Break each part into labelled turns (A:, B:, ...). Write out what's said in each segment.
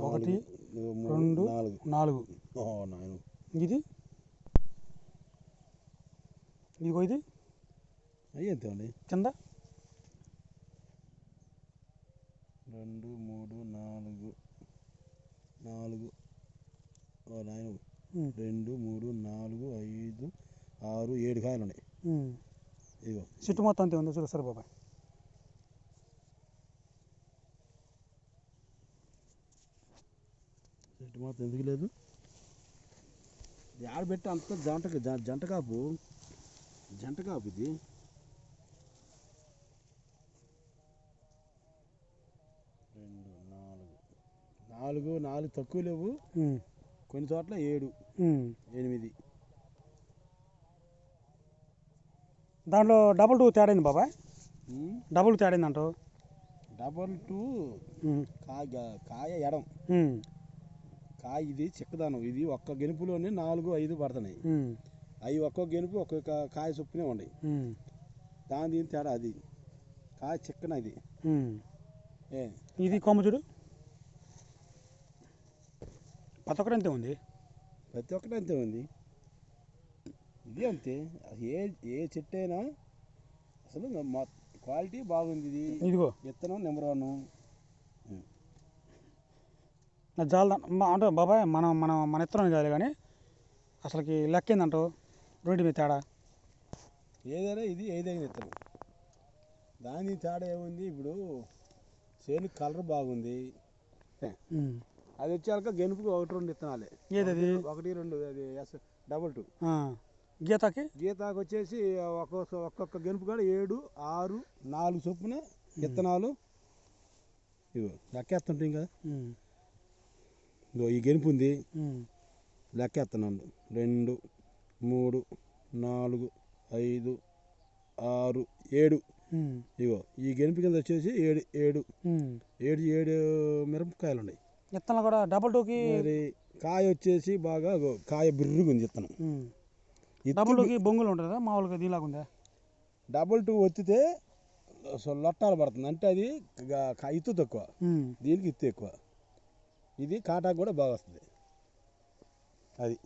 A: ఒకటి రెండు
B: నాలుగు.
A: ఇది? ఇదిగో ఇది?
B: అయ్యి ఎంత అండి
A: కింద
B: రెండు మూడు నాలుగు నాలుగు నాయన రెండు మూడు నాలుగు ఐదు ఆరు ఏడు కాయలు ఉన్నాయి. ఇదిగో.
A: చుట్టు మొత్తం అంతే ఉంది చూడు సరే బాబాయ్
B: చెట్టు మాత్రం ఎందుకు లేదు? ఆడ పెట్టి అంత జంట జంట కాపు? జంట కాపు ఇది? రెండు నాలుగు. నాలుగు నాలుగు తక్కువ లేవు. కొన్ని చోట్ల ఏడు. ఎనిమిది.
A: దాంట్లో డబుల్ టూ తేడా అయింది బాబాయ్? డబుల్ తేడా అయింది అంటావు?
B: డబల్ టూ కాయ కాయ ఎడం. కాయ ఇది చిక్కదానం. ఇది ఒక్క గెనుపులోనే నాలుగు ఐదు పడుతున్నాయి. అవి ఒక్కొక్క గెనుపు ఒక్కొక్క కాయ చొప్పునే ఉన్నాయి దాని దీని తేడా అది. కాయ చిక్కన ఇది.
A: ఉమ్.
B: ఏ.
A: ఇది కొమ్మ చూడు. ప్రతి ఒక్కటి అంతే ఉంది.
B: ప్రతి ఒక్కటి అంతే ఉంది. ఇది అంతే. ఏ ఏ చెట్టు అయినా అసలు క్వాలిటీ బాగుంది ఇది.
A: ఇదిగో.
B: విత్తనం నెంబర్ వన్.
A: నా జాల అంటే బాబాయ్ మనం మనం మన ఇత్తనం కాదు కానీ అసలుకి లెక్క ఏందంటావు రోడ్డు మీద తేడా?
B: ఏదైనా ఇది ఏదైనా విత్తనం దాని తేడా ఏముంది? ఇప్పుడు చేను కలర్ బాగుంది. అది వచ్చాక గెనుపుకి ఒకటి రెండు విత్తనాలే
A: ఏదది?
B: ఒకటి రెండు అది ఎస్ డబుల్ టూ.
A: గీతకి?
B: గీతాకు వచ్చేసి ఒక్కొక్క ఒక్కొక్క గెనుపు కాడ ఏడు ఆరు నాలుగు చొప్పున విత్తనాలు ఇగో లెక్కేస్తుంటాం కదా ఇగో ఈ గెనుపు ఉంది.
A: ఉమ్,
B: లెక్కేస్తున్నాను రెండు మూడు నాలుగు ఐదు ఆరు ఏడు. ఇగో ఈ గెనుపు కింద వచ్చేసి ఏడు ఏడు. ఏడు ఏడు మిరపకాయలు ఉన్నాయి
A: విత్తనాలు కూడా డబుల్ టూకి
B: మరి కాయ వచ్చేసి బాగా కాయ బిర్రుగా ఉంది విత్తనం
A: డబుల్ టూకి బొంగులు ఉంటుంది? మామూలుగా దీనిలాగా ఉందా
B: డబుల్ టూ ఒత్తితే అసలు లొట్టాలు పడుతుంది. అంటే అది ఇత్తు తక్కువ. దీనికి ఇత్తు ఎక్కువ. ఇది కాటాకు కూడా బాగా వస్తుంది. అది.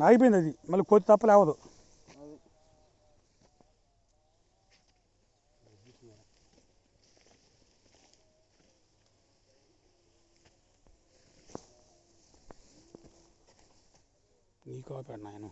A: ఆగిపోయింది అది. మళ్ళీ కొద్ది తప్ప లేవదు. నీ కాపాడు నాయను.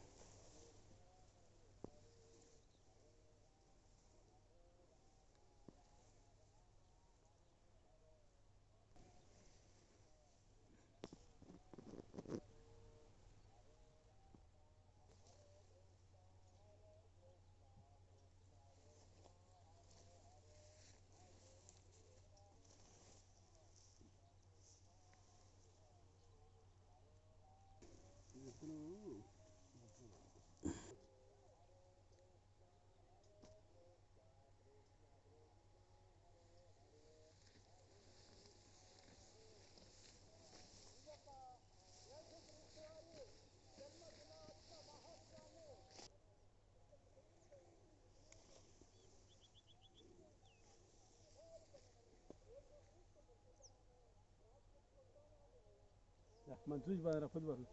B: మనం చూసి బాగా కొద్ది